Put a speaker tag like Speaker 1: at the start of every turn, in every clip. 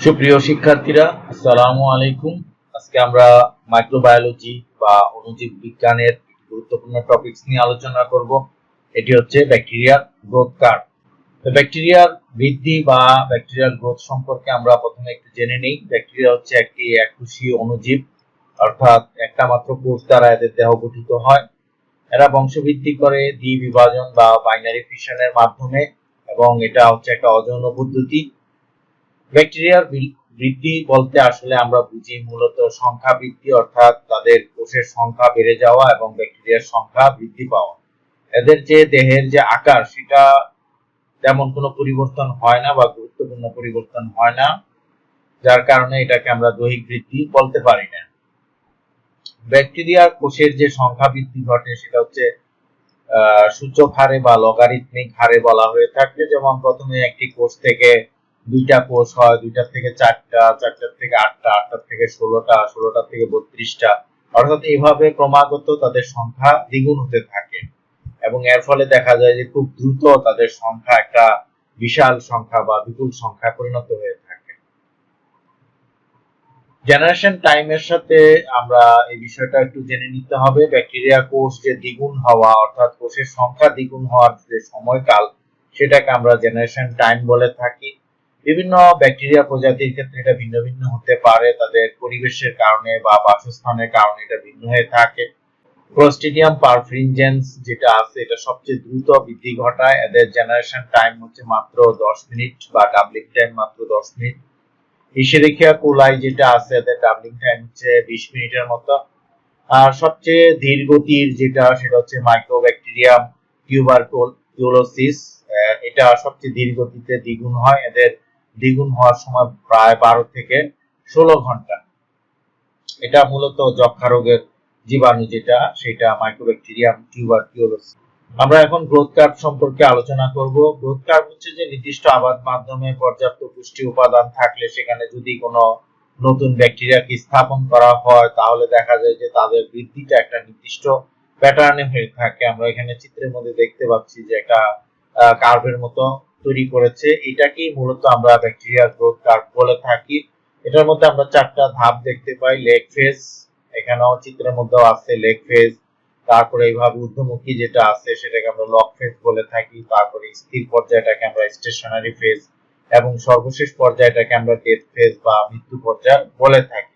Speaker 1: সুপ্রিয় শিক্ষার্থীরা, আসসালামু আলাইকুম। আজকে আমরা মাইক্রোবায়োলজি বা অণুজীব বিজ্ঞানের গুরুত্বপূর্ণ টপিকস নিয়ে আলোচনা করব। এটি হচ্ছে ব্যাকটেরিয়ার গ্রোথ কার্ভ ব্যাকটেরিয়ার বৃদ্ধি বা ব্যাকটেরিয়াল গ্রোথ সম্পর্কে আমরা প্রথমে একটু জেনে নেই। ব্যাকটেরিয়া হচ্ছে একটি এককোষী অণুজীব, অর্থাৎ একটা মাত্র কোষ দ্বারা এদের দেহ গঠিত হয়। এরা বংশবৃদ্ধি করে দ্বি বিভাজন বা বাইনারি ফিশনের মাধ্যমে, এবং এটা হচ্ছে একটা অযৌন পদ্ধতি। ব্যাকটেরিয়ার বৃদ্ধি বলতে আসলে আমরা বুঝি মূলত সংখ্যা বৃদ্ধি, অর্থাৎ তাদের কোষের সংখ্যা বেড়ে যাওয়া এবং ব্যাকটেরিয়ার সংখ্যা বৃদ্ধি পাওয়া। এদের যে দেহের যে আকার, সেটা তেমন কোনো পরিবর্তন হয় না বা গুরুত্বপূর্ণ পরিবর্তন হয় না, যার কারণে এটাকে আমরা দৈহিক বৃদ্ধি বলতে পারি না। ব্যাকটেরিয়ার কোষের যে সংখ্যা বৃদ্ধি ঘটে, সেটা হচ্ছে সূচক হারে বা লগারিথমিক হারে বলা হয়ে থাকে। যেমন প্রথমে একটি কোষ থেকে দুইটা কোষ হয়, দুইটার থেকে চারটা, চারটার থেকে আটটা, আটটার থেকে ষোলোটা, ষোলোটার থেকে বত্রিশটা। অর্থাৎ এইভাবে ক্রমাগত তাদের সংখ্যা দ্বিগুণ হতে থাকে। এবং এর ফলে দেখা যায় যে খুব দ্রুত তাদের সংখ্যা একটা বিশাল সংখ্যা বা বিপুল সংখ্যা পরিণত হয়ে থাকে। জেনারেশন টাইমের সাথে আমরা এই বিষয়টা একটু জেনে নিতে হবে। ব্যাকটেরিয়া কোষ যে দ্বিগুণ হওয়া, অর্থাৎ কোষের সংখ্যা দ্বিগুণ হওয়ার যে সময়কাল, সেটাকে আমরা জেনারেশন টাইম বলে থাকি। বিভিন্ন ব্যাকটেরিয়া প্রজাতির ক্ষেত্রে এটা ভিন্ন ভিন্ন হতে পারে। তাদের পরিবেশের কারণে বা বাসস্থানের কারণে এটা ভিন্ন হয়ে থাকে। ক্লোস্ট্রিডিয়াম পারফ্রিনজেন্স যেটা আছে, এটা সবচেয়ে দ্রুত বৃদ্ধি ঘটায়। এদের জেনারেশন টাইম হচ্ছে মাত্র 10 মিনিট বা ডাবলিং টাইম মাত্র 10 মিনিট। ইসেরিখিয়া কোলাই যেটা আছে, এদের ডাবলিং টাইম হচ্ছে 20 মিনিটের মতো। আর সবচেয়ে ধীর গতির যেটা, সেটা হচ্ছে মাইক্রোব্যাকটেরিয়াম টিউবারকুলোসিস এটা সবচেয়ে ধীর গতিতে দ্বিগুণ হয়। এদের দ্বিগুণ হওয়ার সময় প্রায় বারো থেকে ষোলো ঘণ্টা। এটা মূলত যক্ষা রোগের জীবাণু যেটা, সেটা মাইক্রোব্যাকটেরিয়াম টিউবারকিউলোসিস আমরা এখন গ্রোথ কার্ভ সম্পর্কে আলোচনা করব। গ্রোথ কার্ভ হচ্ছে যে নির্দিষ্ট আবাদ মাধ্যমে পর্যাপ্ত পুষ্টি উপাদান থাকলে সেখানে যদি কোনো নতুন ব্যাকটেরিয়াকে স্থাপন করা হয়, তাহলে দেখা যায় যে তাদের বৃদ্ধিটা একটা নির্দিষ্ট প্যাটার্নে হয়ে থাকে। আমরা এখানে চিত্রের মধ্যে দেখতে পাচ্ছি যে একটা কার্ভের মতো তৈরি করেছে, এটাকেই মূলত আমরা ব্যাকটেরিয়া গ্রোথ কার্ভ বলে থাকি। এটার মধ্যে আমরা চারটা ধাপ দেখতে পাই লেগ ফেজ এখানেও চিত্রের মধ্যেও আছে লেগ ফেজ তারপরে এইভাবে ঊর্ধ্বমুখী যেটা আছে সেটাকে আমরা লক ফেজ বলে থাকি, তারপরে স্থির পর্যায়টাকে আমরা স্টেশনারি ফেজ এবং সর্বশেষ পর্যায়টাকে আমরা ডেথ ফেজ বা মৃত্যু পর্যায় বলে থাকি।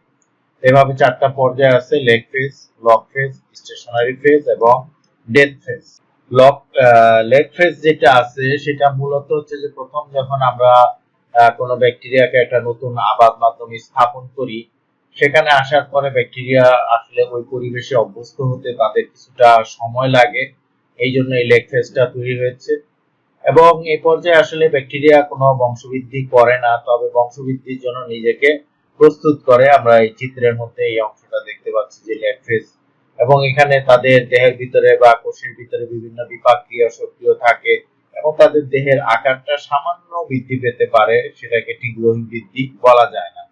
Speaker 1: এভাবে চারটা পর্যায় আছে lag phase log phase stationary phase এবং death phase log lag phase যেটা আছে, সেটা মূলত হচ্ছে যে প্রথম যখন আমরা ব্যাকটেরিয়াকে একটা নতুন আবাদ মাধ্যমে স্থাপন করি, সেখানে আসার পরে ব্যাকটেরিয়া আসলে ওই পরিবেশে অভ্যস্ত হতে তাদের কিছুটা সময় লাগে। এই জন্য এই লেগ ফেজটা তৈরি হয়েছে। এবং এই পর্যায়ে আসলে ব্যাকটেরিয়া কোনো বংশবৃদ্ধি করে না, তবে বংশবৃদ্ধির জন্য নিজেকে প্রস্তুত করে। আমরা এই চিত্রের মধ্যে এই অংশটা দেখতে পাচ্ছি যে লেগ ফেজ এবং এখানে তাদের দেহের ভিতরে বা কোষের ভিতরে বিভিন্ন বিপাকীয় সক্রিয় থাকে এবং তাদের দেহের আকারটা সামান্য বৃদ্ধি পেতে পারে, সেটাকে রোহিত বৃদ্ধি বলা যায় না।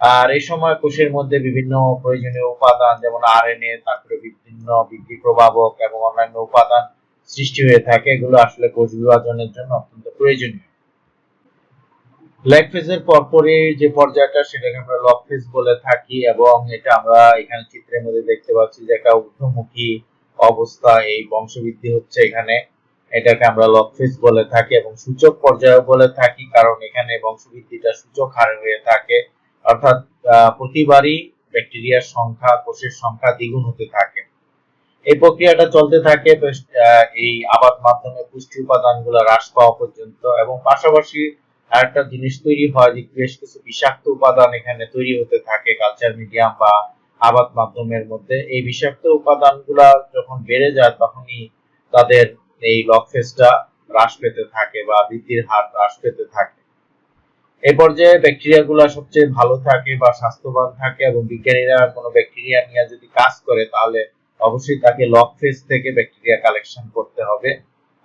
Speaker 1: আর এই সময় কোষের মধ্যে বিভিন্ন প্রয়োজনীয় উপাদান যেমন আর আরএনএ, তারপরে বিভিন্ন বৃদ্ধি প্রভাবক এবং অন্যান্য উপাদান সৃষ্টি হয়ে থাকে, এগুলো আসলে কোষ বিভাজনের জন্য অত্যন্ত প্রয়োজনীয়। লেগ ফেজের পরপরই যে পর্যায়টা, সেটাকে আমরা লক ফেজ বলে থাকি এবং এটা আমরা এখানে চিত্রের মধ্যে দেখতে পাচ্ছি যে একটা ঊর্ধ্বমুখী অবস্থা, এই বংশবৃদ্ধি হচ্ছে এখানে। এটাকে আমরা লক ফেজ বলে থাকি এবং সূচক পর্যায় বলে থাকি কারণ এখানে বংশবৃদ্ধিটা সূচক হারে হয়ে থাকে। অর্থাৎ প্রতিবারই ব্যাকটেরিয়ার সংখ্যা, কোষের সংখ্যা দ্বিগুণ হতে থাকে। এই প্রক্রিয়াটা চলতে থাকে এই আবাদ মাধ্যমে পুষ্টি উপাদানগুলো হ্রাস পাওয়া পর্যন্ত এবং পাশাপাশি আরেকটা জিনিস তৈরি হয় যে বেশ কিছু বিষাক্ত উপাদান এখানে তৈরি হতে থাকে কালচার মিডিয়াম বা আবাদ মাধ্যমের মধ্যে। এই বিষাক্ত উপাদানগুলা যখন বেড়ে যায়, তখনই তাদের এই লক ফেজটা হ্রাস পেতে থাকে বা বৃদ্ধির হার হ্রাস পেতে থাকে। এই পর্যায়ে ব্যাকটেরিয়া গুলা সবচেয়ে ভালো থাকে বা স্বাস্থ্যবান থাকে এবং বিজ্ঞানীরা কোনো ব্যাকটেরিয়া নিয়ে যদি কাজ করে, তাহলে অবশ্যই তাকে লক ফেজ থেকে ব্যাকটেরিয়া কালেকশন করতে হবে।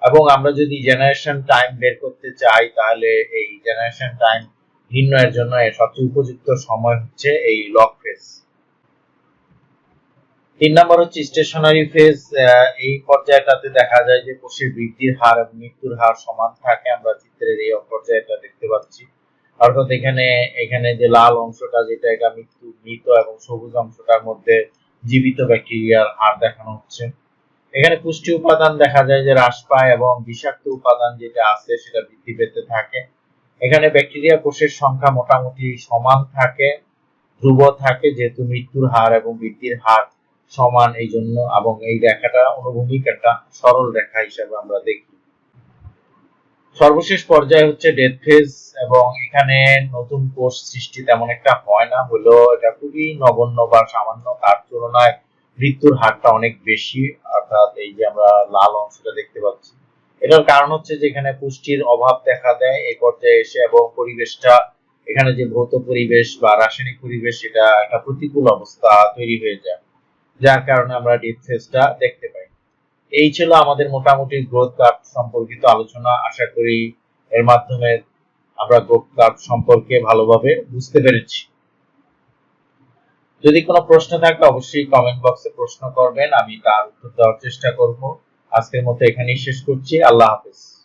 Speaker 1: এবং আমরা যদি জেনারেশন টাইম বের করতে চাই, তাহলে এই জেনারেশন টাইম নির্ণয়ের জন্য এর সবচেয়ে উপযুক্ত সময় হচ্ছে এই লক ফেজ তিন নম্বর হচ্ছে স্টেশনারি ফেজ এই পর্যায়টাতে দেখা যায় যে কোষের বৃদ্ধির হার এবং মৃত্যুর হার সমান থাকে, আমরা চিত্রের এই পর্যায়টা দেখতে পাচ্ছি। অর্থাৎ এখানে এখানে যে লাল অংশটা, যেটা এটা মৃত্যু, মৃত এবং সবুজ অংশটার মধ্যে জীবিত ব্যাকটেরিয়ার হার দেখানো হচ্ছে। এখানে পুষ্টি উপাদান দেখা যায় যে হ্রাস পায় এবং বিষাক্ত উপাদান যেটা আছে সেটা বৃদ্ধি পেতে থাকে। এখানে ব্যাকটেরিয়া কোষের সংখ্যা মোটামুটি সমান থাকে, ধ্রুব থাকে, যেহেতু মৃত্যুর হার এবং বৃদ্ধির হার সমান এই জন্য, এবং এই রেখাটা অনুভূমিক একটা সরল রেখা হিসাবে আমরা দেখি। সর্বশেষ পর্যায়ে হচ্ছে ডেথ ফেজ এবং এখানে নতুন কোষ সৃষ্টি তেমন একটা হয় না হলো এটা খুবই নগণ্য বা সামান্য, তার তুলনায় মৃত্যুর হারটা অনেক বেশি। অর্থাৎ এই যে আমরা লাল অংশটা দেখতে পাচ্ছি, এটার কারণ হচ্ছে যে এখানে পুষ্টির অভাব দেখা দেয় এই পর্যায়ে এসে এবং পরিবেশটা, এখানে যে ভৌত পরিবেশ বা রাসায়নিক পরিবেশ, সেটা একটা প্রতিকূল অবস্থা তৈরি হয়ে যায়, যার কারণে আমরা ডেথ ফেজটা দেখতে পাই। এই ছিল আমাদের মোটামুটি গ্রোথ কার্ভ সম্পর্কিত আলোচনা। আশা করি এর মাধ্যমে আমরা গ্রোথ কার্ভ সম্পর্কে ভালোভাবে বুঝতে পেরেছি। যদি কোনো প্রশ্ন থাকে অবশ্যই কমেন্ট বক্সে প্রশ্ন করবেন, আমি তার উত্তর দেওয়ার চেষ্টা করব। আজকের মতো এখানেই শেষ করছি। আল্লাহ হাফেজ।